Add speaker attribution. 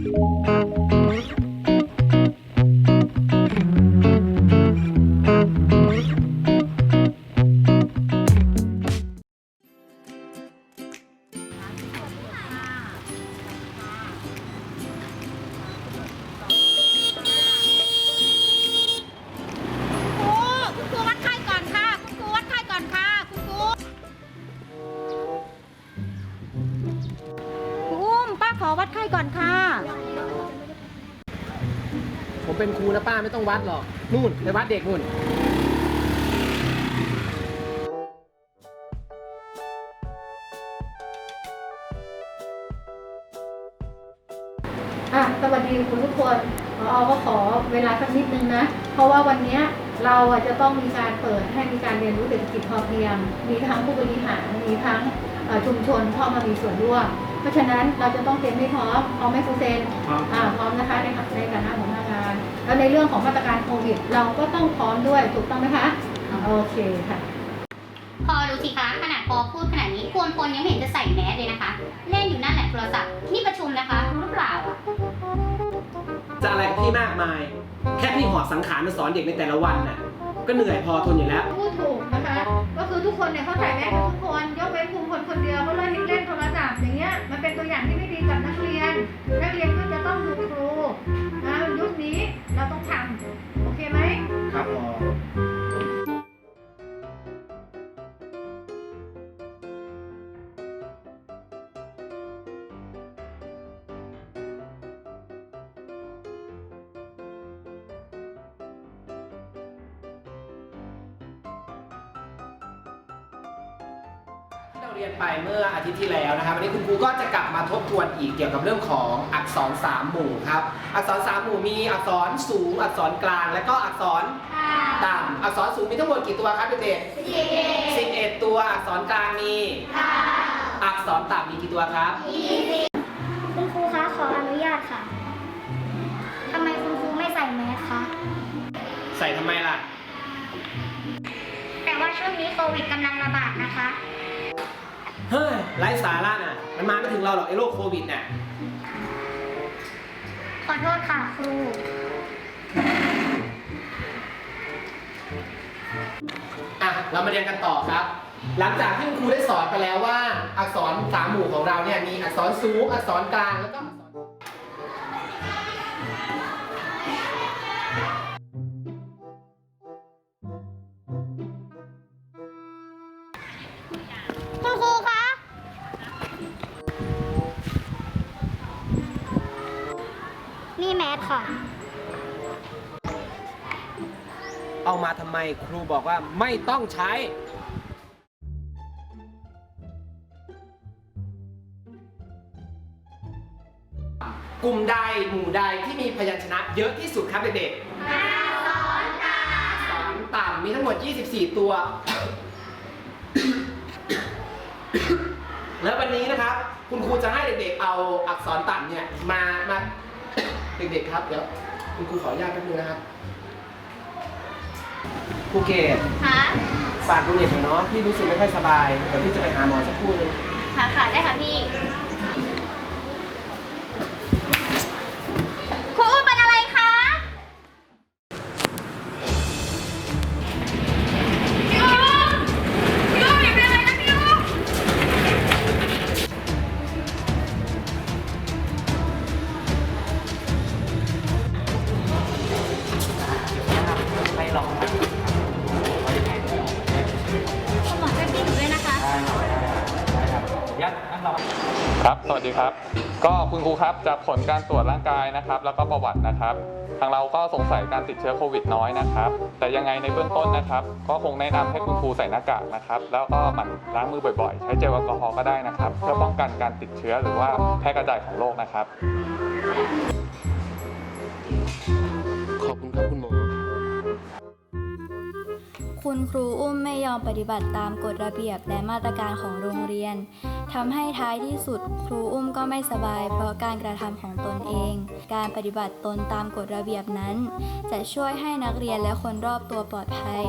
Speaker 1: ครู วัดไข้ก่อนค่ะ
Speaker 2: ผมเป็นครูนะป้าไม่ต้องวัดหรอก นู่นไปวัดเด็กนู่น
Speaker 3: อะสวัสดีคุณทุกคนพอก็ขอเวลาสักนิดนึงนะ เพราะว่าวันเนี้ยเราอะจะต้องมีการเปิดให้มีการเรียนรู้เศรษฐกิจพอเพียง มีทั้งผู้บริหาร มีทั้งเอ่อชุมชนเข้ามามีส่วนร่วม เพราะฉะนั้นเราจะต้องเตรียมให้พร้อมพร้อมไหมครูเซน
Speaker 2: พร้อม
Speaker 3: อ่าพร้อมนะคะในในฐานะหัวหน้างาน แล้วในเรื่องของมาตรการโควิด เราก็ต้องพร้อมด้วยถูกต้องไหมคะโอเคค่ะ
Speaker 4: พอดูสิคะขนาดพอพูดขนาดนี้ควรพลยังไม่เห็นจะใส่แมสเลยนะคะ เล่นอยู่นั่นแหละโทรศัพท์ที่ประชุมนะคะรู้หรือเปล่าอะ
Speaker 2: จะอะไรกับพี่มากมาย แค่พี่หอบสังขารมาสอนเด็กในแต่ละวันน่ะก็เหนื่อยพอทนอยู่แล้ว
Speaker 3: พูดถูกนะคะ ก็คือทุกคนเนี่ยเขาใส่แมสกันทุกคนยกเว้นภูมิคนคนเดียว ราเรียนไป
Speaker 2: เมื่ออาทิตย์ที่แล้วนะครับวันนี้คุณครูก็จะกลับมาทบทวนอีกเกี่ยวกับเรื่องของอักษรสามหมู่ครับ อักษรสามหมู่มีอักษรสูง อักษรกลาง และก็อักษรต่ำอักษรสูงมีทั้งหมดกี่ตัวครับเด็กๆสิบเอ็ดตัว อักษรกลางมีอักษรต่ำมีกี่ตัวครับ
Speaker 5: คุณครูคะขออนุญาตค่ะทำไมคุณครูไม่ใส่แมสคะ
Speaker 2: ใส่ทำไมล่ะ
Speaker 5: แต่ว่าช่วงนี้โควิดกำลัง
Speaker 2: เฮ้ยไร้สาระน่ะ มันมาไม่ถึงเราหรอกไอ้โรคโควิดน่ะ
Speaker 5: ขอโทษค่ะครู
Speaker 2: อะ เรามาเรียนกันต่อครับ หลังจากที่คุณครูได้สอนไปแล้วว่า อักษรสามหมู่ของเราเนี่ยมีอักษรสูง อักษรกลางแล้วก็อักษร
Speaker 5: แมสค่ะ
Speaker 2: เอามาทำไมครูบอกว่าไม่ต้องใช้ กลุ่มใดหมู่ใดที่มีพยัญชนะเยอะที่สุดครับเด็กๆอักษรต่ำอักษรต่ำมีทั้งหมด 24 ตัว แล้ววันนี้นะครับ คุณครูจะให้เด็กๆเอาอักษรต่ำเนี่ยมามา เด็กๆครับเดี๋ยวคุณครูขออนุญาตแป๊บนึงนะครับครูเกศ
Speaker 4: ค่ะ
Speaker 2: ฝากดูเน็ตหน่อยเนาะพี่รู้สึกไม่ค่อยสบายเดี๋ยวพี่จะไปหาหมอสักครู่นึง
Speaker 4: ค่ะค่ะได้ค่ะพี่
Speaker 6: ครับ สวัสดีครับ ก็คุณครูครับจากผลการตรวจร่างกายนะครับ แล้วก็ประวัตินะครับ ทางเราก็สงสัยการติดเชื้อโควิดน้อยนะครับ แต่ยังไงในเบื้องต้นนะครับ ก็คงแนะนำให้คุณครูใส่หน้ากากนะครับ แล้วก็หมั่นล้างมือบ่อยๆ ใช้เจลแอลกอฮอล์ก็ได้นะครับ เพื่อป้องกันการติดเชื้อหรือว่าแพร่กระจายของโรคนะครับ
Speaker 2: ขอบคุณครับคุณหมอ
Speaker 7: คุณครูอุ้มไม่ยอมปฏิบัติตามกฎระเบียบและมาตรการของโรงเรียนทำให้ท้ายที่สุดครูอุ้มก็ไม่สบาย เพราะการกระทำของตนเอง การปฏิบัติตนตามกฎระเบียบนั้น จะช่วยให้นักเรียนและคนรอบตัวปลอดภัย